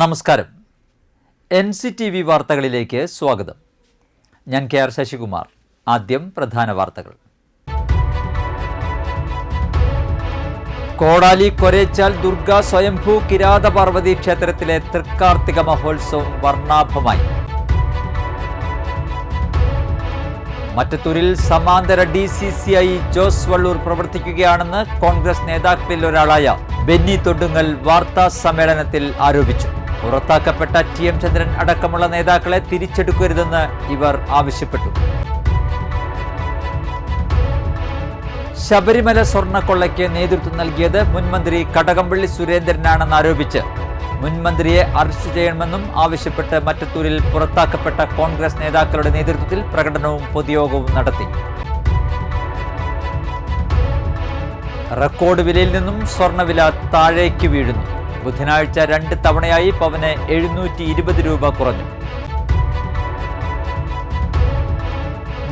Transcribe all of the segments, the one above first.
നമസ്കാരം. N C T V വാർത്തകളിലേക്ക് സ്വാഗതം. ഞാൻ കെ ആർ ശശികുമാർ. ആദ്യം പ്രധാന വാർത്തകൾ. കോടാലി കൊരേച്ചാൽ ദുർഗ സ്വയംഭൂ കിരാത പാർവതി ക്ഷേത്രത്തിലെ തൃക്കാർത്തിക മഹോത്സവം വർണാഭമായി. മറ്റത്തൂരിൽ സമാന്തര D C C I Jose Vallur പ്രവർത്തിക്കുകയാണെന്ന് Congress നേതാക്കളിൽ ഒരാളായ ബെന്നി തൊടുങ്ങൽ വാർത്താ സമ്മേളനത്തിൽ ആരോപിച്ചു. പുറത്താക്കപ്പെട്ട ടി എം ചന്ദ്രൻ അടക്കമുള്ള നേതാക്കളെ തിരിച്ചെടുക്കരുതെന്ന് ഇവർ ആവശ്യപ്പെട്ടു. ശബരിമല സ്വർണക്കൊള്ളയ്ക്ക് നേതൃത്വം നൽകിയത് മുൻമന്ത്രി കടകംപള്ളി സുരേന്ദ്രനാണെന്ന് ആരോപിച്ച്. മുൻമന്ത്രിയെ അറസ്റ്റ് ചെയ്യണമെന്നും ആവശ്യപ്പെട്ട് മറ്റത്തൂരിൽ പുറത്താക്കപ്പെട്ട കോൺഗ്രസ് നേതാക്കളുടെ നേതൃത്വത്തിൽ പ്രകടനവും പൊതുയോഗവും നടത്തി. റെക്കോർഡ് വിലയിൽ നിന്നും സ്വർണവില താഴേക്ക് വീഴുന്നു. ബുധനാഴ്ച രണ്ട് തവണയായി പവന് എഴുന്നൂറ്റി ഇരുപത് രൂപ കുറഞ്ഞു.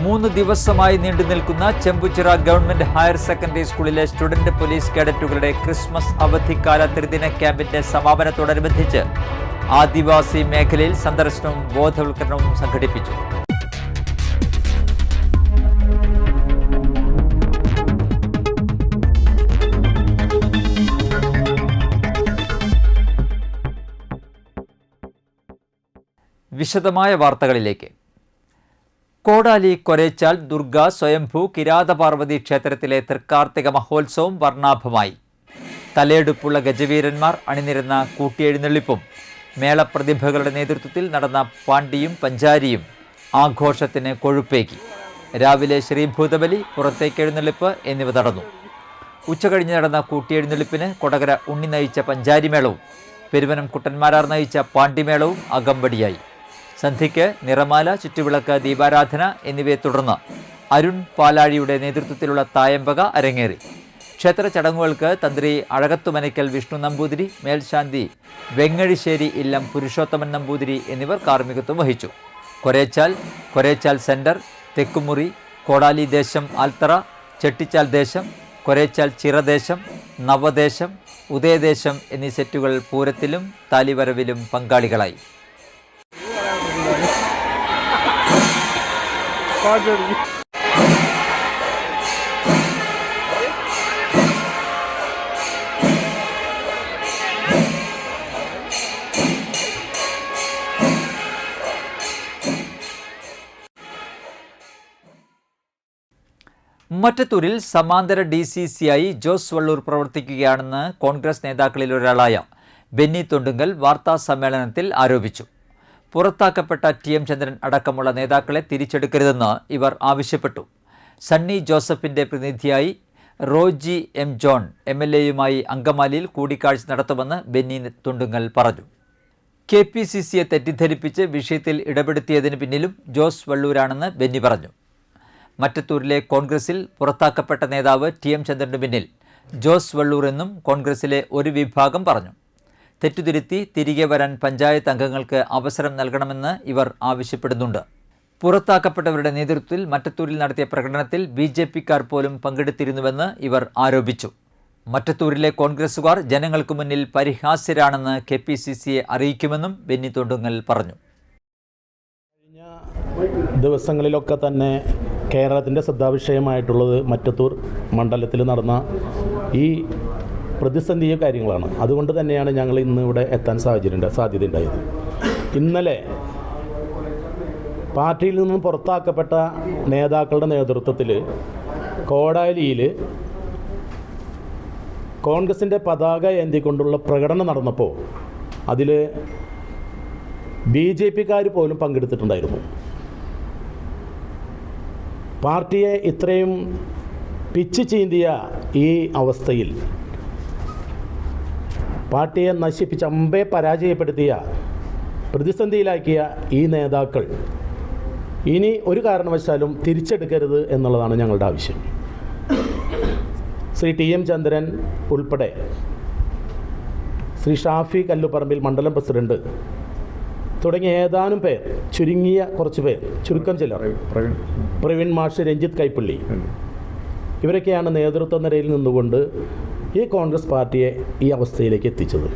മൂന്ന് ദിവസമായി നീണ്ടു നിൽക്കുന്ന ചെമ്പുച്ചിറ ഗവൺമെന്റ് ഹയർ സെക്കൻഡറി സ്കൂളിലെ സ്റ്റുഡന്റ് പോലീസ് കേഡറ്റുകളുടെ ക്രിസ്മസ് അവധിക്കാല ത്രിദിന ക്യാമ്പിന്റെ സമാപനത്തോടനുബന്ധിച്ച് ആദിവാസി മേഖലയിൽ സന്ദർശനവും ബോധവൽക്കരണവും സംഘടിപ്പിച്ചു. വിശദമായ വാർത്തകളിലേക്ക്. കോടാലി കൊരേച്ചാൽ ദുർഗ സ്വയംഭൂ കിരാതപാർവതി ക്ഷേത്രത്തിലെ തൃക്കാർത്തിക മഹോത്സവം വർണാഭമായി. തലയെടുപ്പുള്ള ഗജവീരന്മാർ അണിനിരുന്ന കൂട്ടിയെഴുന്നള്ളിപ്പും. മേളപ്രതിഭകളുടെ നേതൃത്വത്തിൽ നടന്ന പാണ്ഡിയും പഞ്ചാരിയും ആഘോഷത്തിന് കൊഴുപ്പേക്കി രാവിലെ ശ്രീഭൂതബലി പുറത്തേക്ക് എഴുന്നള്ളിപ്പ് എന്നിവ നടന്നു ഉച്ചകഴിഞ്ഞ് നടന്ന കൂട്ടിയെഴുന്നള്ളിപ്പിന് കൊടകര ഉണ്ണി നയിച്ച പഞ്ചാരിമേളവും പെരുവനം കുട്ടന്മാരാർ നയിച്ച പാണ്ഡിമേളവും അകമ്പടിയായി. സന്ധ്യയ്ക്ക് നിറമാല ചുറ്റുവിളക്ക് ദീപാരാധന എന്നിവയെ തുടർന്ന് അരുൺ പാലാഴിയുടെ നേതൃത്വത്തിലുള്ള തായമ്പക അരങ്ങേറി. ക്ഷേത്ര ചടങ്ങുകൾക്ക് തന്ത്രി അഴകത്തുമനയ്ക്കൽ വിഷ്ണു നമ്പൂതിരി മേൽശാന്തി വെങ്ങഴിശ്ശേരി ഇല്ലം പുരുഷോത്തമൻ നമ്പൂതിരി എന്നിവർ കാർമ്മികത്വം വഹിച്ചു. കൊരേച്ചാൽ കൊരേച്ചാൽ സെന്റർ തെക്കുമുറി കോടാലി ദേശം ആൽത്തറ ചെട്ടിച്ചാൽ ദേശം കൊരേച്ചാൽ ചിറദേശം നവദേശം ഉദയദേശം എന്നീ സെറ്റുകൾ പൂരത്തിലും താലിവരവിലും പങ്കാളികളായി. മറ്റത്തൂരിൽ സമാന്തര ഡി സി സി ആയി ജോസ് വള്ളൂർ പ്രവർത്തിക്കുകയാണെന്ന് കോൺഗ്രസ് നേതാക്കളിൽ ഒരാളായ ബെന്നി തൊണ്ടുങ്കൽ വാർത്താ സമ്മേളനത്തിൽ ആരോപിച്ചു. പുറത്താക്കപ്പെട്ട ടി എം ചന്ദ്രൻ അടക്കമുള്ള നേതാക്കളെ തിരിച്ചെടുക്കരുതെന്ന് ഇവർ ആവശ്യപ്പെട്ടു. സണ്ണി ജോസഫിന്റെ പ്രതിനിധിയായി Roji M John M L എയുമായി അങ്കമാലിയിൽ കൂടിക്കാഴ്ച നടത്തുമെന്ന് ബെന്നി തുണ്ടുങ്ങൽ പറഞ്ഞു. കെ പി സി സിയെ തെറ്റിദ്ധരിപ്പിച്ച് വിഷയത്തിൽ ഇടപെടുത്തിയതിന് പിന്നിലും ജോസ് വള്ളൂരാണെന്ന് ബെന്നി പറഞ്ഞു. മറ്റത്തൂരിലെ കോൺഗ്രസിൽ പുറത്താക്കപ്പെട്ട നേതാവ് ടി എം ചന്ദ്രന് പിന്നിൽ ജോസ് വള്ളൂർ എന്നും കോൺഗ്രസിലെ ഒരു വിഭാഗം പറഞ്ഞു. തെറ്റുതിരുത്തി തിരികെ വരാൻ പഞ്ചായത്ത് അംഗങ്ങൾക്ക് അവസരം നൽകണമെന്ന് ഇവർ ആവശ്യപ്പെടുന്നുണ്ട്. പുറത്താക്കപ്പെട്ടവരുടെ നേതൃത്വത്തിൽ മറ്റത്തൂരിൽ നടത്തിയ പ്രകടനത്തിൽ ബി ജെ പിക്കാർ പോലും പങ്കെടുത്തിരുന്നുവെന്ന് ഇവർ ആരോപിച്ചു. മറ്റത്തൂരിലെ കോൺഗ്രസുകാർ ജനങ്ങൾക്ക് മുന്നിൽ പരിഹാസ്യരാണെന്ന് കെ പി സി സിയെ അറിയിക്കുമെന്നും ബെന്നി തൊണ്ടുങ്ങൽ പറഞ്ഞു. കഴിഞ്ഞ ദിവസങ്ങളിലൊക്കെ തന്നെ കേരളത്തിന്റെ ശ്രദ്ധാവിഷയമായിട്ടുള്ളത് മറ്റത്തൂർ മണ്ഡലത്തിൽ നടന്ന ഈ പ്രതിസന്ധിയ കാര്യങ്ങളാണ്. അതുകൊണ്ട് തന്നെയാണ് ഞങ്ങൾ ഇന്ന് ഇവിടെ എത്താൻ സാഹചര്യം സാധ്യത ഉണ്ടായത് ഇന്നലെ പാർട്ടിയിൽ നിന്നും പുറത്താക്കപ്പെട്ട നേതാക്കളുടെ നേതൃത്വത്തിൽ കോടാലിയിൽ കോൺഗ്രസിന്റെ പതാക ഏന്തിക്കൊണ്ടുള്ള പ്രകടനം നടന്നപ്പോൾ അതിൽ ബി ജെ പിക്കാർ പോലും പങ്കെടുത്തിട്ടുണ്ടായിരുന്നു. പാർട്ടിയെ ഇത്രയും പിച്ച് ചീന്തിയ ഈ അവസ്ഥയിൽ പാർട്ടിയെ നശിപ്പിച്ച് അമ്പെ പരാജയപ്പെടുത്തിയ പ്രതിസന്ധിയിലാക്കിയ ഈ നേതാക്കൾ ഇനി ഒരു കാരണവശാലും തിരിച്ചെടുക്കരുത് എന്നുള്ളതാണ് ഞങ്ങളുടെ ആവശ്യം. ശ്രീ ടി എം ചന്ദ്രൻ ഉൾപ്പെടെ ശ്രീ ഷാഫി കല്ലുപറമ്പിൽ മണ്ഡലം പ്രസിഡന്റ് തുടങ്ങിയ ഏതാനും പേർ ചുരുങ്ങിയ കുറച്ച് പേർ ചുരുക്കം ചിലർ പ്രവീൺ മാഷ് രഞ്ജിത്ത് കൈപ്പള്ളി. ഇവരൊക്കെയാണ് നേതൃത്വ നിരയിൽ നിന്നുകൊണ്ട് ഈ കോൺഗ്രസ് പാർട്ടിയെ ഈ അവസ്ഥയിലേക്ക് എത്തിച്ചത്?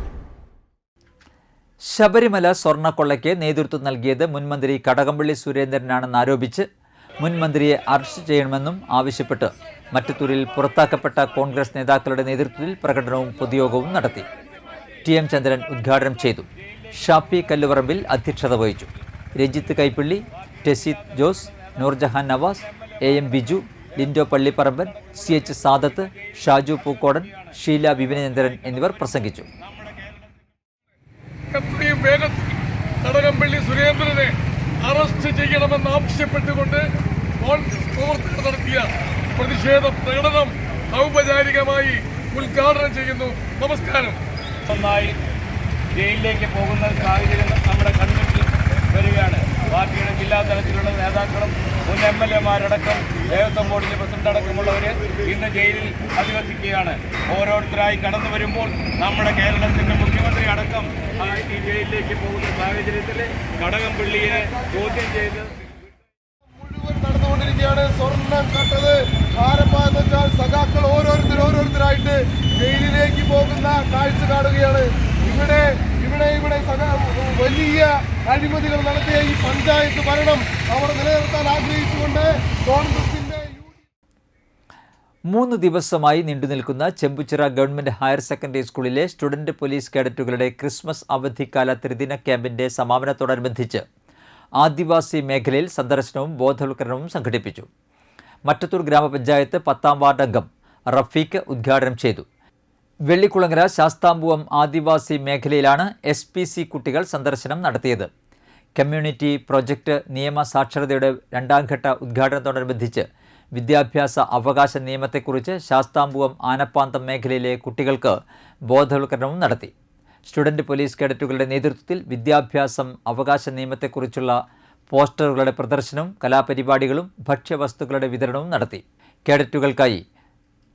ശബരിമല സ്വർണക്കൊള്ളയ്ക്ക് നേതൃത്വം നൽകിയത് മുൻമന്ത്രി കടകംപള്ളി സുരേന്ദ്രനാണെന്ന് ആരോപിച്ച് മുൻമന്ത്രിയെ അറസ്റ്റ് ചെയ്യണമെന്നും ആവശ്യപ്പെട്ട് മറ്റത്തൂരിൽ പുറത്താക്കപ്പെട്ട കോൺഗ്രസ് നേതാക്കളുടെ നേതൃത്വത്തിൽ പ്രകടനവും പൊതുയോഗവും നടത്തി. ടി എം ചന്ദ്രൻ ഉദ്ഘാടനം ചെയ്തു. ഷാപ്പി കല്ലുപറമ്പിൽ അധ്യക്ഷത വഹിച്ചു. Ranjith Kaippally Tesith Jose Noorjahan Navas A M Biju Lindo Pallipparamban C H Sadath Shaju Pookodan Sheela Vipinachandran എന്നിവർ പ്രസംഗിച്ചു. കടകംപള്ളി സുരേന്ദ്രനെ അറസ്റ്റ് ചെയ്യണമെന്ന് ആവശ്യപ്പെട്ടുകൊണ്ട് കോൺഗ്രസ് പ്രവർത്തകർ നടത്തിയ പ്രതിഷേധ പ്രകടനം ഔപചാരികമായി ഉദ്ഘാടനം ചെയ്യുന്നു. നമസ്കാരം. ജയിലിലേക്ക് പോകുന്ന സാഹചര്യം നമ്മുടെ കൺമുന്നിൽ വരികയാണ്. പാർട്ടിയുടെ ജില്ലാ തലത്തിലുള്ള നേതാക്കളും മുൻ എം എൽ എമാരടക്കം ദേവസ്വം ബോർഡിന്റെ പ്രസിഡന്റ് അടക്കമുള്ളവർ ഇന്ന് ജയിലിൽ അധിവസിക്കുകയാണ്. ഓരോരുത്തരായി കടന്നു വരുമ്പോൾ നമ്മുടെ കേരളത്തിന്റെ മുഖ്യമന്ത്രി അടക്കം ഈ ജയിലിലേക്ക് പോകുന്ന സാഹചര്യത്തിൽ കടകംപള്ളിയെ ചോദ്യം ചെയ്ത് മുഴുവൻ വെച്ചാൽ സഖാക്കൾ ഓരോരുത്തർ ഓരോരുത്തരായിട്ട് ജയിലിലേക്ക് പോകുന്ന കാഴ്ച കാണുകയാണ്. ഇവിടെ ഇവിടെ ഇവിടെ വലിയ അഴിമതികൾ നടത്തിയ ഈ പഞ്ചായത്ത് ഭരണം അവർ നിലനിർത്താൻ ആഗ്രഹിച്ചുകൊണ്ട് കോൺഗ്രസിന്റെ മൂന്ന് ദിവസമായി നീണ്ടുനിൽക്കുന്ന ചെമ്പുച്ചിറ ഗവൺമെന്റ് ഹയർ സെക്കൻഡറി സ്കൂളിലെ സ്റ്റുഡന്റ് പോലീസ് കേഡറ്റുകളുടെ ക്രിസ്മസ് അവധിക്കാല ത്രിദിന ക്യാമ്പിന്റെ സമാപനത്തോടനുബന്ധിച്ച് ആദിവാസി മേഖലയിൽ സന്ദർശനവും ബോധവൽക്കരണവും സംഘടിപ്പിച്ചു. മറ്റത്തൂർ ഗ്രാമപഞ്ചായത്ത് പത്താം വാർഡ് അംഗം റഫീഖ് ഉദ്ഘാടനം ചെയ്തു. വെള്ളിക്കുളങ്ങര ശാസ്താംബുവം ആദിവാസി മേഖലയിലാണ് എസ് പി സി കുട്ടികൾ സന്ദർശനം നടത്തിയത്. കമ്മ്യൂണിറ്റി പ്രൊജക്ട് നിയമ സാക്ഷരതയുടെ രണ്ടാംഘട്ട ഉദ്ഘാടനത്തോടനുബന്ധിച്ച് വിദ്യാഭ്യാസ അവകാശ നിയമത്തെക്കുറിച്ച് ശാസ്താംബുവം ആനപ്പാന്തം മേഖലയിലെ കുട്ടികൾക്ക് ബോധവൽക്കരണവും നടത്തി. സ്റ്റുഡന്റ് പോലീസ് കേഡറ്റുകളുടെ നേതൃത്വത്തിൽ വിദ്യാഭ്യാസം അവകാശ നിയമത്തെക്കുറിച്ചുള്ള പോസ്റ്ററുകളുടെ പ്രദർശനവും കലാപരിപാടികളും ഭക്ഷ്യവസ്തുക്കളുടെ വിതരണവും നടത്തി. കേഡറ്റുകൾക്കായി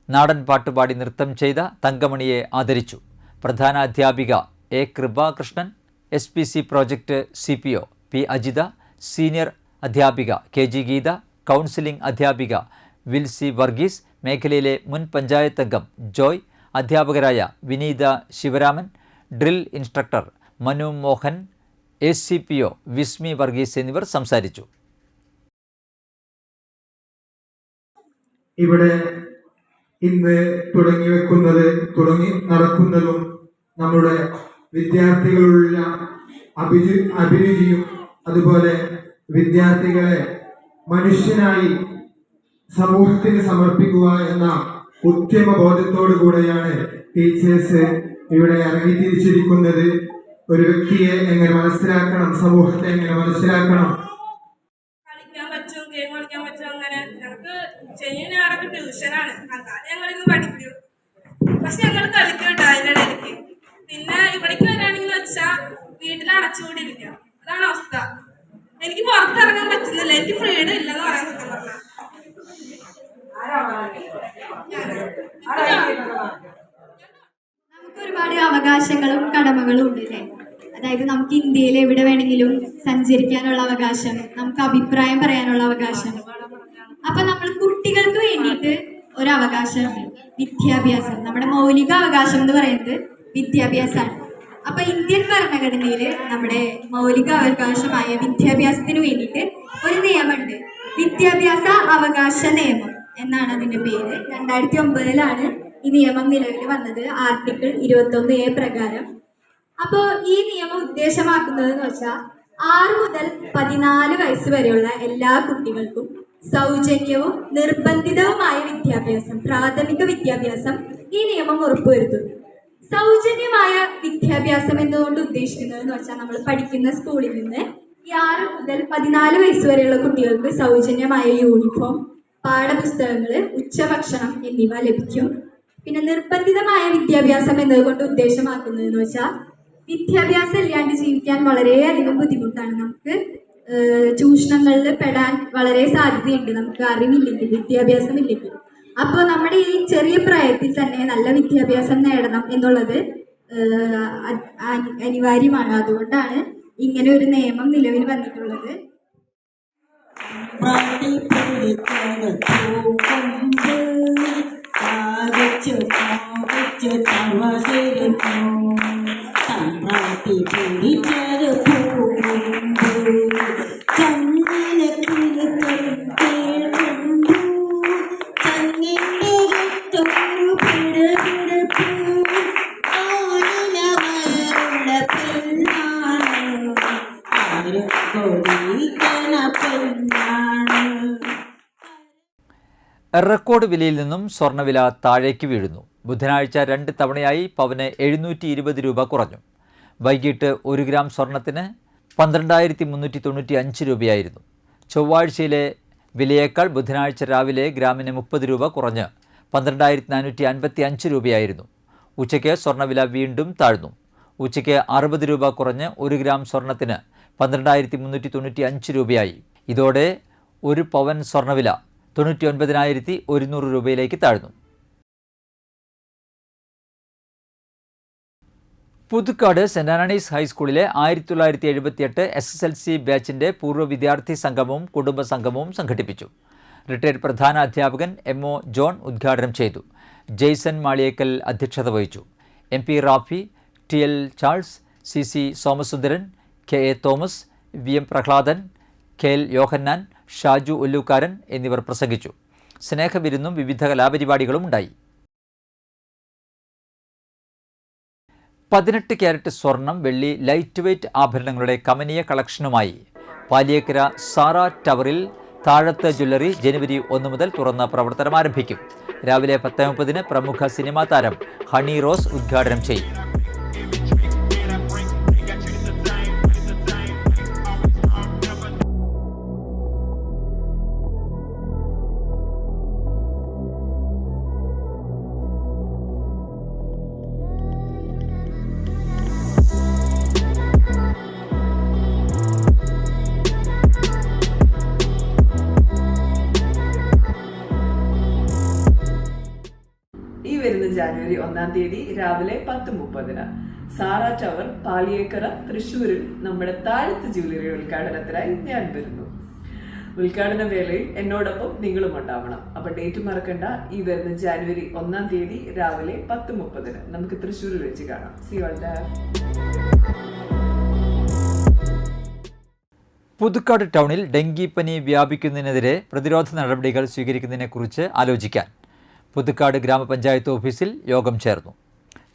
നാടൻ പാട്ടുപാടി നൃത്തം ചെയ്ത തങ്കമണിയെ ആദരിച്ചു. പ്രധാന അധ്യാപിക A Krupakrishnan S P C project C P O P Ajitha senior അധ്യാപിക കെ ജി ഗീത കൗൺസിലിംഗ് അധ്യാപിക വിൽസി വർഗീസ് മേഖലയിലെ മുൻ പഞ്ചായത്ത് അംഗം ജോയ് അധ്യാപകരായ Vineetha Sivaraman drill instructor Manu Mohan S C P O Vismi Varghese എന്നിവർ സംസാരിച്ചു. ഇവിടെ ഇന്ന് തുടങ്ങി വെക്കുന്നത് തുടങ്ങി നടക്കുന്നതും നമ്മുടെ വിദ്യാർത്ഥികളുള്ള അഭിരു അഭിരുചിയും അതുപോലെ വിദ്യാർത്ഥികളെ മനുഷ്യനായി സമൂഹത്തിന് സമർപ്പിക്കുക എന്ന ഉദ്യമ ബോധത്തോടു കൂടെയാണ് ടീച്ചേഴ്സ് ഇവിടെ ഇറങ്ങി തിരിച്ചിരിക്കുന്നത്. ഒരു വ്യക്തിയെ എങ്ങനെ മനസ്സിലാക്കണം സമൂഹത്തെ എങ്ങനെ മനസ്സിലാക്കണം ട്യൂഷനാണ്. അതാണ് ഞങ്ങൾ ഇന്ന് പഠിക്കും പക്ഷെ ഞങ്ങൾ അതിന്റെ ഇടയ്ക്ക് പിന്നെ ഇവിടേക്ക് വരാണെങ്കിൽ വെച്ചാൽ വീട്ടിൽ അടച്ചുകൂടിയിരിക്കുക അതാണ് അവസ്ഥ. എനിക്ക് പുറത്തിറങ്ങാൻ പറ്റുന്നില്ല. എനിക്ക് ഫ്രീഡം ഇല്ലെന്ന് പറയാൻ സത്യം പറഞ്ഞാൽ നമുക്ക് ഒരുപാട് അവകാശങ്ങളും കടമകളും ഉണ്ട് അല്ലേ അതായത് നമുക്ക് ഇന്ത്യയിൽ എവിടെ വേണമെങ്കിലും സഞ്ചരിക്കാനുള്ള അവകാശം നമുക്ക് അഭിപ്രായം പറയാനുള്ള അവകാശം. അപ്പൊ നമ്മൾ കുട്ടികൾക്ക് വേണ്ടിയിട്ട് ഒരു അവകാശമുണ്ട് വിദ്യാഭ്യാസം. നമ്മുടെ മൗലിക അവകാശം എന്ന് പറയുന്നത് വിദ്യാഭ്യാസമാണ് അപ്പൊ ഇന്ത്യൻ ഭരണഘടനയിൽ നമ്മുടെ മൗലിക അവകാശമായ വിദ്യാഭ്യാസത്തിന് വേണ്ടിയിട്ട് ഒരു നിയമമുണ്ട്. വിദ്യാഭ്യാസ അവകാശ നിയമം എന്നാണ് അതിന്റെ പേര്. രണ്ടായിരത്തി ഒമ്പതിലാണ് ഈ നിയമം നിലവിൽ വന്നത്. ആർട്ടിക്കിൾ ഇരുപത്തൊന്ന് എ പ്രകാരം. അപ്പോൾ ഈ നിയമം ഉദ്ദേശമാക്കുന്നത് എന്ന് വെച്ചാൽ ആറ് മുതൽ പതിനാല് വയസ്സ് വരെയുള്ള എല്ലാ കുട്ടികൾക്കും സൗജന്യവും നിർബന്ധിതവുമായ വിദ്യാഭ്യാസം പ്രാഥമിക വിദ്യാഭ്യാസം ഈ നിയമം ഉറപ്പുവരുത്തുന്നു. സൗജന്യമായ വിദ്യാഭ്യാസം എന്നുകൊണ്ട് ഉദ്ദേശിക്കുന്നത് എന്ന് വെച്ചാൽ നമ്മൾ പഠിക്കുന്ന സ്കൂളിൽ നിന്ന് ഈ ആറ് മുതൽ പതിനാല് വയസ്സ് വരെയുള്ള കുട്ടികൾക്ക് സൗജന്യമായ യൂണിഫോം പാഠപുസ്തകങ്ങൾ ഉച്ചഭക്ഷണം എന്നിവ ലഭിക്കും. പിന്നെ നിർബന്ധിതമായ വിദ്യാഭ്യാസം എന്നതുകൊണ്ട് ഉദ്ദേശമാക്കുന്നത് എന്ന് വെച്ചാൽ വിദ്യാഭ്യാസം ഇല്ലാണ്ട് ജീവിക്കാൻ വളരെയധികം ബുദ്ധിമുട്ടാണ് നമുക്ക് ചൂഷണങ്ങളിൽ പെടാൻ വളരെ സാധ്യതയുണ്ട്. നമുക്ക് അറിവില്ലെങ്കിൽ വിദ്യാഭ്യാസം ഇല്ലെങ്കിൽ അപ്പോൾ നമ്മുടെ ഈ ചെറിയ പ്രായത്തിൽ തന്നെ നല്ല വിദ്യാഭ്യാസം നേടണം എന്നുള്ളത് അനിവാര്യമാണ്. അതുകൊണ്ടാണ് ഇങ്ങനെ ഒരു നിയമം നിലവിൽ വന്നിട്ടുള്ളത്. പ്രാട്ടി റെക്കോർഡ് വിലയിൽ നിന്നും സ്വർണവില താഴേക്ക് വീഴുന്നു. ബുധനാഴ്ച രണ്ട് തവണയായി പവന് എഴുന്നൂറ്റി ഇരുപത് രൂപ കുറഞ്ഞു. വൈകിട്ട് ഒരു ഗ്രാം സ്വർണത്തിന് പന്ത്രണ്ടായിരത്തി മുന്നൂറ്റി തൊണ്ണൂറ്റി അഞ്ച് രൂപയായിരുന്നു. ചൊവ്വാഴ്ചയിലെ വിലയേക്കാൾ ബുധനാഴ്ച രാവിലെ ഗ്രാമിന് മുപ്പത് രൂപ കുറഞ്ഞ് പന്ത്രണ്ടായിരത്തി നാനൂറ്റി അൻപത്തി അഞ്ച് രൂപയായിരുന്നു. ഉച്ചയ്ക്ക് സ്വർണവില വീണ്ടും താഴ്ന്നു. ഉച്ചയ്ക്ക് അറുപത് രൂപ കുറഞ്ഞ് ഒരു ഗ്രാം സ്വർണത്തിന് പന്ത്രണ്ടായിരത്തി മുന്നൂറ്റി തൊണ്ണൂറ്റി അഞ്ച് രൂപയായി. ഇതോടെ ഒരു പവൻ സ്വർണവില തൊണ്ണൂറ്റി ഒൻപതിനായിരത്തി ഒരുന്നൂറ് രൂപയിലേക്ക് താഴ്ന്നു. പുതുക്കാട് സെന്റ് ആനണീസ് ഹൈസ്കൂളിലെ ആയിരത്തി തൊള്ളായിരത്തി എഴുപത്തിയെട്ട് എസ് എസ് എൽ സി ബാച്ചിന്റെ പൂർവ വിദ്യാർത്ഥി സംഗമവും കുടുംബ സംഗമവും സംഘടിപ്പിച്ചു. റിട്ടയർഡ് പ്രധാന അധ്യാപകൻ എം ഒ ജോൺ ഉദ്ഘാടനം ചെയ്തു. ജെയ്സൺ മാളിയേക്കൽ അധ്യക്ഷത വഹിച്ചു. M P Rafi T L Charles C C Somasundaran K A Thomas V M Prahladan K L Yohannan Shaju Ollukkaran എന്നിവർ പ്രസംഗിച്ചു. സ്നേഹവിരുന്നും വിവിധ കലാപരിപാടികളും ഉണ്ടായി. പതിനെട്ട് ക്യാരറ്റ് സ്വർണം വെള്ളി ലൈറ്റ് വെയ്റ്റ് ആഭരണങ്ങളുടെ കമനീയ കളക്ഷനുമായി പാലിയേക്കര സാറ ടവറിൽ താഴത്ത് ജ്വല്ലറി ജനുവരി ഒന്ന് മുതൽ തുറന്ന പ്രവർത്തനം ആരംഭിക്കും. രാവിലെ പത്ത് മുപ്പതിന് പ്രമുഖ സിനിമാ താരം ഹണി റോസ് ഉദ്ഘാടനം ചെയ്യും. ജാനുവരി ഒന്നാം തീയതി രാവിലെ പത്ത് മുപ്പതിന്. സാറ ടവർ പാലിയേക്കര തൃശ്ശൂരിൽ നമ്മുടെ താഴത്ത് ജ്വല്ലറി ഉദ്ഘാടനത്തിനായി ഞാൻ വരുന്നു. ഉദ്ഘാടന വേളയിൽ എന്നോടൊപ്പം നിങ്ങളും ഉണ്ടാവണം. അപ്പൊ ഡേറ്റ് മറക്കണ്ട. ഈ വരുന്ന ജാനുവരി ഒന്നാം തീയതി രാവിലെ പത്ത് മുപ്പതിന് നമുക്ക് തൃശ്ശൂരിൽ വെച്ച് കാണാം. സി ഓൾ പുതുക്കാട് ടൗണിൽ ഡെങ്കിപ്പനി വ്യാപിക്കുന്നതിനെതിരെ പ്രതിരോധ നടപടികൾ സ്വീകരിക്കുന്നതിനെക്കുറിച്ച് ആലോചിക്കാൻ. പുതുക്കാട് ഗ്രാമപഞ്ചായത്ത് ഓഫീസിൽ യോഗം ചേർന്നു.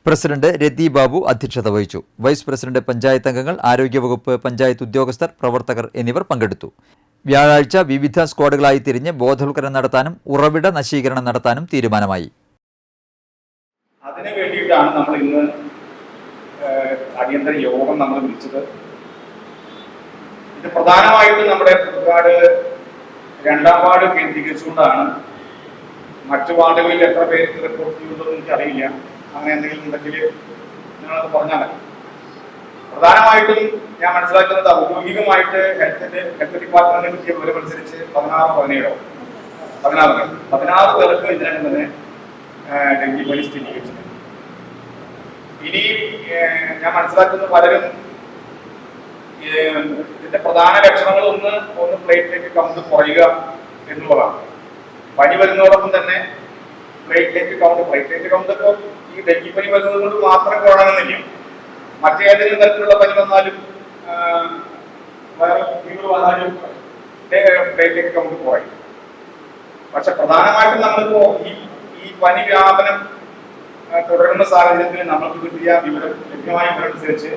പ്രസിഡന്റ് രതി ബാബു അധ്യക്ഷത വഹിച്ചു. വൈസ് പ്രസിഡന്റ് പഞ്ചായത്ത് അംഗങ്ങൾ ആരോഗ്യവകുപ്പ് പഞ്ചായത്ത് ഉദ്യോഗസ്ഥർ പ്രവർത്തകർ എന്നിവർ പങ്കെടുത്തു. വ്യാഴാഴ്ച വിവിധ സ്ക്വാഡുകളായി തിരിഞ്ഞ് ബോധവൽക്കരണം നടത്താനും ഉറവിട നശീകരണം നടത്താനും തീരുമാനമായി. അതിനു വേണ്ടിയിട്ടാണ് നമ്മൾ ഇന്ന് അടിയന്തര യോഗം നമ്മൾ വിളിച്ചത്. ഇത് പ്രധാനമായിട്ടും നമ്മുടെ പുതുക്കാട് രണ്ടാം വാർഡ് കേന്ദ്രീകരിച്ചുകൊണ്ടാണ് മറ്റു വാർഡുകളിൽ എത്ര പേര് റിപ്പോർട്ട് ചെയ്യുന്നതെന്ന് എനിക്കറിയില്ല. അങ്ങനെ എന്തെങ്കിലും ഉണ്ടെങ്കിൽ നിങ്ങളത് പറഞ്ഞാൽ പ്രധാനമായിട്ടും ഞാൻ മനസ്സിലാക്കുന്നത് ഔദ്യോഗികമായിട്ട് ഹെൽത്തിന്റെ ഹെൽത്ത് ഡിപ്പാർട്ട്മെന്റിന് കിട്ടിയ വിവരമനുസരിച്ച് പതിനാറ് പതിനേഴോ? പതിനാറ് പേർ. പതിനാറ് പേർക്ക് ഇതിനകം തന്നെ ഡെങ്കി ഡെങ്കിപ്പനി സ്ഥിരീകരിച്ചിട്ടുണ്ട് ഇനി ഞാൻ മനസ്സിലാക്കുന്ന പലരും ഇതിന്റെ പ്രധാന ലക്ഷണങ്ങൾ ഒന്ന് ഒന്ന് പ്ലേറ്റിലേക്ക് കമ്പ് കുറയുക എന്നുള്ളതാണ്. പനി വരുന്നതോടൊപ്പം തന്നെ പ്ലേറ്റ്ലെറ്റ് കൗണ്ട് പ്ലേറ്റ്ലെറ്റ് കൗണ്ട് ഈ ഡെങ്കിപ്പനി വരുന്നത് കൊണ്ട് മാത്രം കുറയണമെന്നില്ല മറ്റേതെങ്കിലും തരത്തിലുള്ള പനി വന്നാലും പ്ലേറ്റിലേക്ക് കൗണ്ട് കുറയും പക്ഷെ പ്രധാനമായിട്ടും നമ്മളിപ്പോ ഈ ഈ പനി വ്യാപനം തുടരുന്ന സാഹചര്യത്തിൽ നമ്മൾക്ക് കിട്ടിയ വിവരം ലഭ്യമായ വിവരം അനുസരിച്ച്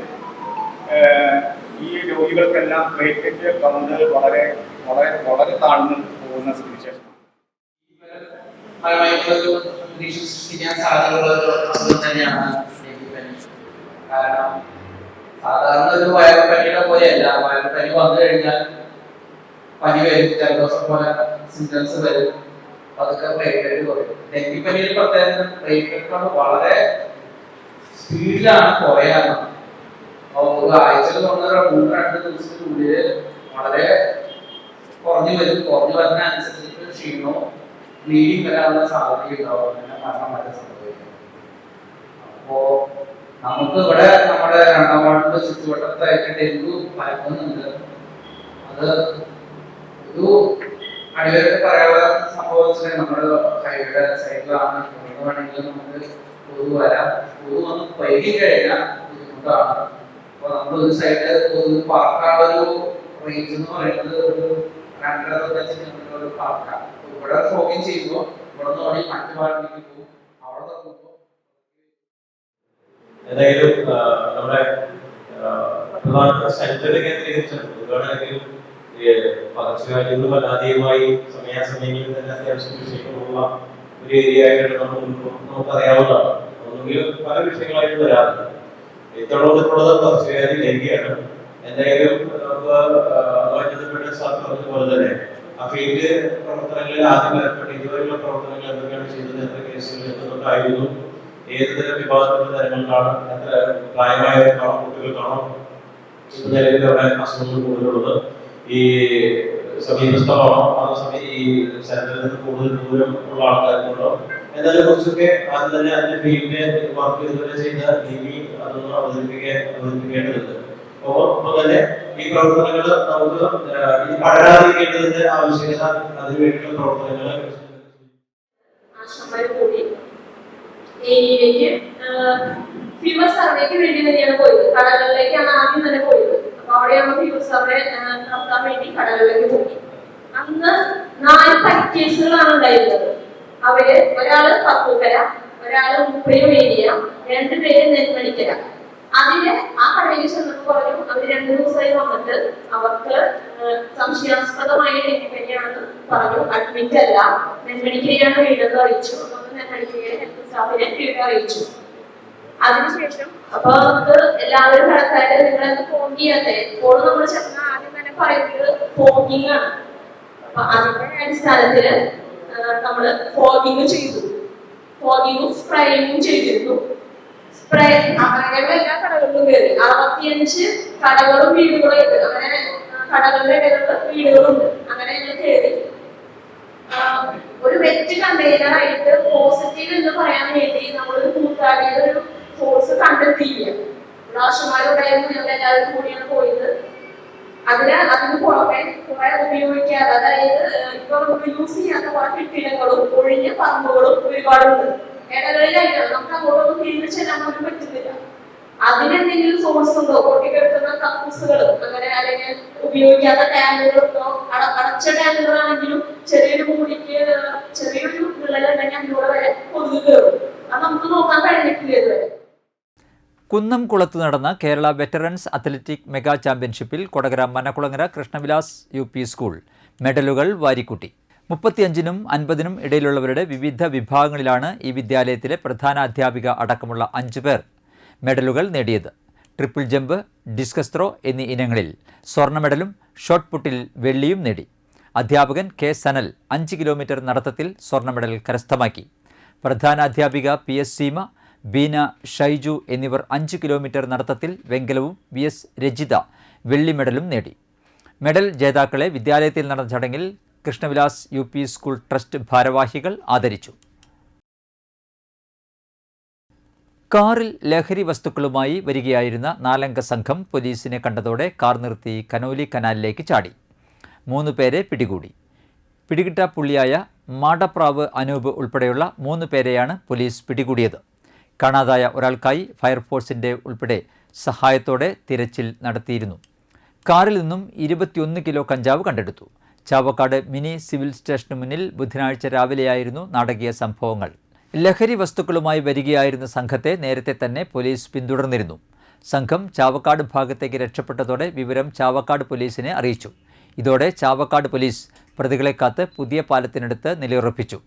ഈ രോഗികൾക്കെല്ലാം പ്ലേറ്റ്ലെറ്റ് കൗണ്ട് വളരെ വളരെ വളരെ താഴ്ന്നു പോകുന്ന സ്ഥിതിവിശേഷം ഫലമായിട്ടൊരു അന്തരീക്ഷം സൃഷ്ടിക്കാൻ സാധ്യതയുള്ളത് അതുകൊണ്ട് തന്നെയാണ് കാരണം സാധാരണ ഒരു വയറുപനിയുടെ പോലെയല്ല. വയറുപനി വന്നു കഴിഞ്ഞാൽ പനി വരും. ജലദോഷം പോലെ സിംറ്റംസ് വരും. അതൊക്കെ പ്ലേറ്റ്ലെറ്റ് കുറയും. ഡെങ്കിപ്പനിയിൽ പ്രത്യേകം പ്ലേറ്റ്ലെറ്റുകൾ വളരെ സ്പീഡിലാണ് കുറയാറുള്ളത് അപ്പോൾ ഒരു ആഴ്ചയിൽ ഒന്നര മൂന്ന് രണ്ട് ദിവസത്തിനുള്ളിൽ വളരെ കുറഞ്ഞു വരും. കുറഞ്ഞു വരുന്ന അനുസരിച്ചിട്ട് ക്ഷീണവും ബ്ലീഡിങ് വരാനുള്ള സാധ്യതയുണ്ടാവും അങ്ങനെ മരണം വരെ സംഭവിക്കും. അപ്പോ നമുക്ക് ഇവിടെ നമ്മുടെ രണ്ടാം വാർഡിന്റെ ചുറ്റുവട്ടത്തായിട്ട് ഡെങ്കു പരക്കുന്നുണ്ട്. അത് ഒരു അടിവരത്ത് പറയാനുള്ള സംഭവിച്ചത് നമ്മുടെ ഹൈവേയുടെ സൈഡിലാണ്. എവിടെ വേണമെങ്കിലും നമുക്ക് കൊതു വരാം കൊതു വന്ന് പൈകി കഴിഞ്ഞാൽ ബുദ്ധിമുട്ടാണ്. അപ്പൊ നമ്മൾ ഒരു സൈഡ് കൊതു പാർക്കാനുള്ള ഒരു റേഞ്ച് എന്ന് പറയുന്നത് ഒരു രണ്ടര തൊണ്ണൂറ്റി ഒരു പാർക്കാണ് ഇവിടെ ഫോഗിൻ ചെയ്യുമ്പോൾ ഇവിടെ നിന്ന് ഓടി മറ്റു ഭാഗത്തേക്ക് പോകും. അവിടെ നോക്കുമ്പോൾ ഏതായാലും നമ്മുടെ പ്രധാനപ്പെട്ട സെന്റർ കേന്ദ്രീകരിച്ചാണ്. അല്ലെങ്കിൽ പകർച്ചവ്യാധികളും അല്ലാതെയുമായി സമയാസമയങ്ങളിൽ തന്നെ അത്യാവശ്യം വിഷയങ്ങളുള്ള ഒരു ഏരിയ ആയിട്ട് നമ്മൾ നമുക്കറിയാവുന്നതാണ്. ഒന്നുകിൽ പല വിഷയങ്ങളായിട്ട് വരാറുണ്ട് ഇത്തവണ പകർച്ചവ്യാധി ഡെങ്കിയാണ് എന്തായാലും നമുക്ക് ബന്ധപ്പെട്ട സാർ പറഞ്ഞതുപോലെ തന്നെ ആ ഫീൽഡ് പ്രവർത്തനങ്ങളിൽ ആദ്യം ഏർപ്പെട്ട് ഇതുവരെയുള്ള പ്രവർത്തനങ്ങൾ എന്തൊക്കെയാണ് ചെയ്തത്? എത്ര കേസുകൾ എന്തൊക്കെയായിരുന്നു ഏത് തരം വിഭാഗത്തിന്റെ തരങ്ങളിലാണ് എത്ര പ്രായമായവർക്കാണോ കുട്ടികൾക്കാണോ നിലവിൽ അവിടെ അസുഖങ്ങൾ കൂടുതലുള്ളത്. ഈ സമീപസ്ഥലമാണോ അതോ സമയം ഈ സെന്ററിൽ നിന്ന് കൂടുതൽ ദൂരം ഉള്ള ആൾക്കാർക്കുണ്ടോ എന്നതിനെ കുറിച്ചൊക്കെ ആദ്യം തന്നെ അതിന്റെ ഫീൽഡിനെ വർക്ക് ചെയ്ത ലിപി അതൊന്ന് അവതരിപ്പിക്കാൻ അവതരിപ്പിക്കേണ്ടതുണ്ട്. തന്നെ ഈ പ്രവർത്തനങ്ങൾ നമുക്ക് പടരാതിരിക്കേണ്ടതിന്റെ ആവശ്യകത അതിനുവേണ്ടിയുള്ള പ്രവർത്തനങ്ങൾ ഫീവർ സർവേക്ക് വേണ്ടി തന്നെയാണ് പോയത്. കടകളിലേക്കാണ് ആദ്യം തന്നെ പോയത്. അപ്പൊ അവിടെയാണ് ഫീവർ സർവേ നടത്താൻ വേണ്ടി കടകളിലേക്ക് പോയി. അന്ന് നാല് പാക്കേജുകളാണ് ഉണ്ടായിരുന്നത്. അവർ ഒരാൾ പത്തൂക്കര ഒരാൾ മുപ്പയും ഏരിയ രണ്ടുപേര് നെൽമണിക്കര. അതിൽ ആ കടയിൽ ചെന്നപ്പോൾ പറഞ്ഞു അവർ രണ്ടു ദിവസമായി വന്നിട്ട് അവർക്ക് ഏഹ്, സംശയാസ്പദമായ ഡെങ്കിപ്പനിയാണെന്ന് പറഞ്ഞു. അഡ്മിറ്റ് അല്ല. നെന്മണിക്കരയാണ് വീടെന്ന് അറിയിച്ചു. അപ്പൊ വീട് അറിയിച്ചു. അതിനുശേഷം അപ്പൊ നമുക്ക് എല്ലാവരും നിങ്ങളെന്ന് ഫോൺ ചെയ്യാത്തെ ഫോൺ നമ്മൾ ചെന്ന ആദ്യം തന്നെ പറയുന്നത് ഫോഗിങ് ആണ്. അപ്പൊ അതിന്റെ അടിസ്ഥാനത്തിൽ നമ്മൾ ഫോഗിങ് ചെയ്തു. ഫോഗിങ്ങും സ്പ്രേയിങ്ങും ചെയ്തിരുന്നു. സ്പ്രേ അങ്ങനെ എല്ലാ കടകളിലും കയറി അറുപത്തിയഞ്ച് കടകളും വീടുകളും അങ്ങനെ കടകളുടെ ഇടയിലുള്ള വീടുകളുണ്ട്. അങ്ങനെ ഞങ്ങൾ കയറി ഒരു വെറ്റ് കണ്ടെയ്നർ ആയിട്ട് പോസിറ്റീവ് എന്ന് പറയാൻ വേണ്ടി നമ്മൾ കൂട്ടാളിയുടെ ഒരു സോഴ്സ് കണ്ടെത്തിയില്ല. രാഷ്ട്രമാരുണ്ടായിരുന്നു ഞങ്ങൾ എല്ലാവരും കൂടിയാണ് പോയത്. അതിന് അതിന് പുറമെ കുറെ ഉപയോഗിക്കാതെ അതായത് ഇപ്പൊ നമുക്ക് യൂസ് ചെയ്യാത്ത കുറെ കെട്ടിടങ്ങളും ഒഴിഞ്ഞ പറമ്പുകളും ഒരുപാടുണ്ട്. ഇടകളിലായിട്ടാണ് നമുക്ക് അങ്ങോട്ടൊന്നും തിരിച്ചു ചെല്ലാൻ പറ്റുന്നില്ല. അതിനെന്തെങ്കിലും സോഴ്സ് ഉണ്ടോ? പൊട്ടിക്കെടുക്കുന്ന കക്കൂസുകൾ അങ്ങനെ അല്ലെങ്കിൽ ഉപയോഗിക്കാത്ത ടാങ്കുകളുണ്ടോ അട അടച്ച ടാങ്കുകളാണെങ്കിലും ചെറിയൊരു മൂടിക്ക് ചെറിയൊരു വിള്ളലുണ്ടെങ്കിൽ അതിലൂടെ വരെ കൊതുക് അത് നമുക്ക് നോക്കാൻ കഴിഞ്ഞിട്ടില്ല ഇതുവരെ. കുന്നംകുളത്ത് നടന്ന കേരള വെറ്ററൻസ് അത്ലറ്റിക് മെഗാ ചാമ്പ്യൻഷിപ്പിൽ Kodakara Manakkulangara Krishnavilas U P school മെഡലുകൾ വാരിക്കൂട്ടി. മുപ്പത്തിയഞ്ചിനും അൻപതിനും ഇടയിലുള്ളവരുടെ വിവിധ വിഭാഗങ്ങളിലാണ് ഈ വിദ്യാലയത്തിലെ പ്രധാന അധ്യാപിക അടക്കമുള്ള അഞ്ചു പേർ മെഡലുകൾ നേടിയത്. ട്രിപ്പിൾ ജമ്പ് ഡിസ്കസ് ത്രോ എന്നീ ഇനങ്ങളിൽ സ്വർണ മെഡലും ഷോട്ട് പുട്ടിൽ വെള്ളിയും നേടി. അധ്യാപകൻ കെ സനൽ അഞ്ച് കിലോമീറ്റർ നടത്തത്തിൽ സ്വർണ മെഡൽ കരസ്ഥമാക്കി. പ്രധാന അധ്യാപിക പി എസ് സീമ ബീന ഷൈജു എന്നിവർ അഞ്ച് കിലോമീറ്റർ നടത്തത്തിൽ വെങ്കലവും വി എസ് രജിത വെള്ളി മെഡലും നേടി. മെഡൽ ജേതാക്കളെ വിദ്യാലയത്തിൽ നടന്ന ചടങ്ങിൽ കൃഷ്ണവിലാസ് യു സ്കൂൾ ട്രസ്റ്റ് ഭാരവാഹികൾ ആദരിച്ചു. കാറിൽ ലഹരി വസ്തുക്കളുമായി വരികയായിരുന്ന നാലംഗ സംഘം പോലീസിനെ കണ്ടതോടെ കാർ നിർത്തി കനോലി കനാലിലേക്ക് ചാടി. മൂന്ന് പേരെ പിടികൂടി. പിടികിട്ട പുള്ളിയായ മാടപ്രാവ് അനൂപ് ഉൾപ്പെടെയുള്ള മൂന്ന് പേരെയാണ് പോലീസ് പിടികൂടിയത്. കാണാതായ ഒരാൾക്കായി ഫയർഫോഴ്സിന്റെ ഉൾപ്പെടെ സഹായത്തോടെ തിരച്ചിൽ നടത്തിയിരുന്നു. കാറിൽ നിന്നും ഇരുപത്തിയൊന്ന് കിലോ കഞ്ചാവ് കണ്ടെടുത്തു. ചാവക്കാട് മിനി സിവിൽ സ്റ്റേഷന് മുന്നിൽ ബുധനാഴ്ച രാവിലെയായിരുന്നു നാടകീയ സംഭവങ്ങൾ. ലഹരി വസ്തുക്കളുമായി വരികയായിരുന്ന സംഘത്തെ നേരത്തെ തന്നെ പോലീസ് പിന്തുടർന്നിരുന്നു. സംഘം ചാവക്കാട് ഭാഗത്തേക്ക് രക്ഷപ്പെട്ടതോടെ വിവരം ചാവക്കാട് പോലീസിനെ അറിയിച്ചു. ഇതോടെ ചാവക്കാട് പോലീസ് പ്രതികളെ കാത്ത് പുതിയ പാലത്തിനടുത്ത് നിലയുറപ്പിച്ചു.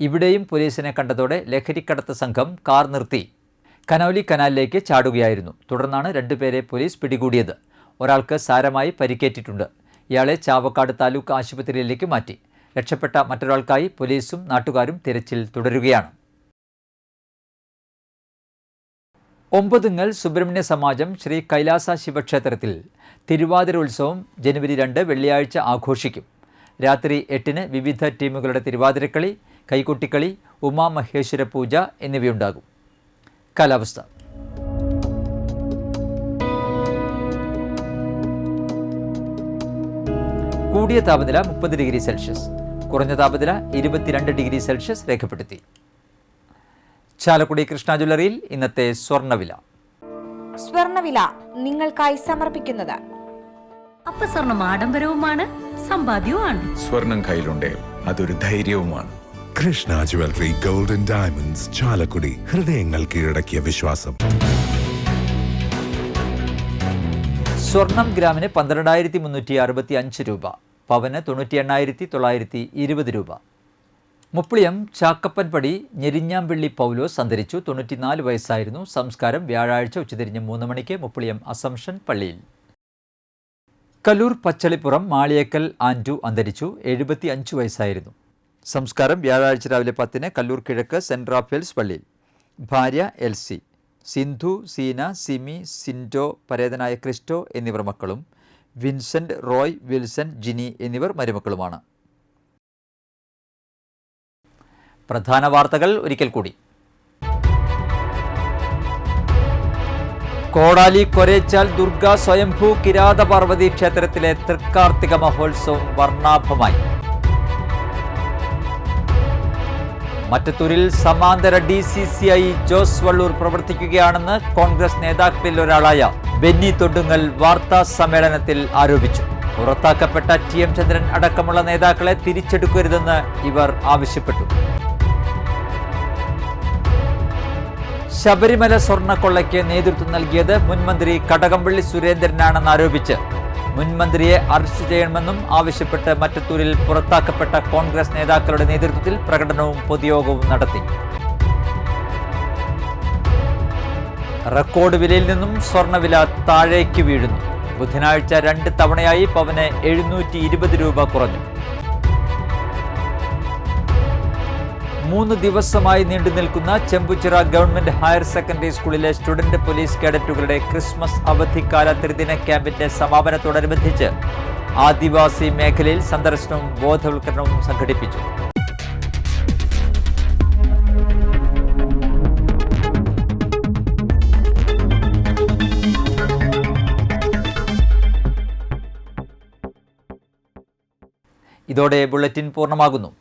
ഇവിടെയും പോലീസിനെ കണ്ടതോടെ ലഹരിക്കടത്ത് സംഘം കാർ നിർത്തി. കനൌലി കനാലിലേക്ക് ചാടുകയായിരുന്നു. തുടർന്നാണ് രണ്ടുപേരെ പോലീസ് പിടികൂടിയത്. ഒരാൾക്ക് സാരമായി പരിക്കേറ്റിട്ടുണ്ട്. ഇയാളെ ചാവക്കാട് താലൂക്ക് ആശുപത്രിയിലേക്ക് മാറ്റി. രക്ഷപ്പെട്ട മറ്റൊരാൾക്കായി പോലീസും നാട്ടുകാരും തിരച്ചിൽ തുടരുകയാണ്. ഒമ്പതുങ്ങൽ സുബ്രഹ്മണ്യ സമാജം ശ്രീ കൈലാസ ശിവക്ഷേത്രത്തിൽ തിരുവാതിര ഉത്സവം ജനുവരി രണ്ട് വെള്ളിയാഴ്ച ആഘോഷിക്കും. രാത്രി എട്ടിന് വിവിധ ടീമുകളുടെ തിരുവാതിരക്കളി കൈകൊട്ടിക്കളി ഉമാമഹേശ്വര പൂജ എന്നിവയുണ്ടാകും. കാലാവസ്ഥ. കൂടിയ താപനില മുപ്പത് ഡിഗ്രി സെൽഷ്യസ്. കുറഞ്ഞ താപനില ഇരുപത്തിരണ്ട് ഡിഗ്രി സെൽഷ്യസ് രേഖപ്പെടുത്തി. ചാലക്കുടി കൃഷ്ണ ജ്വല്ലറിയിൽ ഇന്നത്തെ സ്വർണവില സ്വർണവില നിങ്ങൾക്കായി സമർപ്പിക്കുന്നത്. അപ്പ സ്വർണം ആഡംബരവുമാണ് സമ്പാദ്യവുമാണ്. സ്വർണം കയ്യിലുണ്ടേ അതൊരു ധൈര്യവുമാണ്. Krishna jewellery golden diamonds Chalakudy. ഹൃദയങ്ങൾ കീഴടക്കിയ വിശ്വാസം. സ്വർണം ഗ്രാമിന് പന്ത്രണ്ടായിരത്തി മുന്നൂറ്റി അറുപത്തി അഞ്ച് രൂപ. പവന് തൊണ്ണൂറ്റി എണ്ണായിരത്തി തൊള്ളായിരത്തി ഇരുപത് രൂപ. മുപ്പിളിയം ചാക്കപ്പൻപടി ഞെരിഞ്ഞാമ്പിള്ളി പൗലോസ് അന്തരിച്ചു. തൊണ്ണൂറ്റിനാല് വയസ്സായിരുന്നു. സംസ്കാരം വ്യാഴാഴ്ച ഉച്ചതിരിഞ്ഞ് മൂന്ന് മണിക്ക് മുപ്പിളിയം അസംഷൻ പള്ളിയിൽ. കലൂർ പച്ചളിപ്പുറം മാളിയേക്കൽ ആൻഡു അന്തരിച്ചു. എഴുപത്തി അഞ്ച് വയസ്സായിരുന്നു. സംസ്കാരം വ്യാഴാഴ്ച രാവിലെ പത്തിന് കല്ലൂർ കിഴക്ക് സെന്റ് റാഫേൽസ് പള്ളിയിൽ. ഭാര്യ എൽ സി സിന്ധു സീന സിമി സിൻഡോ പരേതനായ ക്രിസ്റ്റോ എന്നിവർ മക്കളും വിൻസെന്റ് റോയ് വിൽസൺ ജിനി എന്നിവർ മരുമക്കളുമാണ്. പ്രധാന വാർത്തകൾ ഒരിക്കൽ കൂടി. കോടാലി കൊരേച്ചാൽ ദുർഗ സ്വയംഭൂ കിരാത പാർവതി ക്ഷേത്രത്തിലെ തൃക്കാർത്തിക മഹോത്സവം വർണാഭമായി. മറ്റത്തൂരിൽ സമാന്തര D C C I Jose Vallur പ്രവർത്തിക്കുകയാണെന്ന് Congress നേതാക്കളിൽ ഒരാളായ ബെന്നി തൊടുങ്ങൽ വാർത്താ സമ്മേളനത്തിൽ ആരോപിച്ചു. പുറത്താക്കപ്പെട്ട ടി എം ചന്ദ്രൻ അടക്കമുള്ള നേതാക്കളെ തിരിച്ചെടുക്കരുതെന്ന് ഇവർ ആവശ്യപ്പെട്ടു. ശബരിമല സ്വർണക്കൊള്ളയ്ക്ക് നേതൃത്വം നൽകിയത് മുൻമന്ത്രി കടകംപള്ളി സുരേന്ദ്രനാണെന്ന് ആരോപിച്ച് മുൻമന്ത്രിയെ അറസ്റ്റ് ചെയ്യണമെന്നും ആവശ്യപ്പെട്ട് മറ്റത്തൂരിൽ പുറത്താക്കപ്പെട്ട കോൺഗ്രസ് നേതാക്കളുടെ നേതൃത്വത്തിൽ പ്രകടനവും പൊതുയോഗവും നടത്തി. റെക്കോർഡ് വിലയിൽ നിന്നും സ്വർണവില താഴേക്ക് വീഴുന്നു. ബുധനാഴ്ച രണ്ട് തവണയായി പവന് എഴുന്നൂറ്റി രൂപ കുറഞ്ഞു. മൂന്ന് ദിവസമായി നീണ്ടു നിൽക്കുന്ന ചെമ്പുച്ചിറ ഗവൺമെന്റ് ഹയർ സെക്കൻഡറി സ്കൂളിലെ സ്റ്റുഡന്റ് പോലീസ് കേഡറ്റുകളുടെ ക്രിസ്മസ് അവധിക്കാല ത്രിദിന ക്യാമ്പിന്റെ സമാപനത്തോടനുബന്ധിച്ച് ആദിവാസി മേഖലയിൽ സന്ദർശനവും ബോധവൽക്കരണവും സംഘടിപ്പിച്ചു. ഇതോടെ ബുള്ളറ്റിൻ പൂർണമാകുന്നു.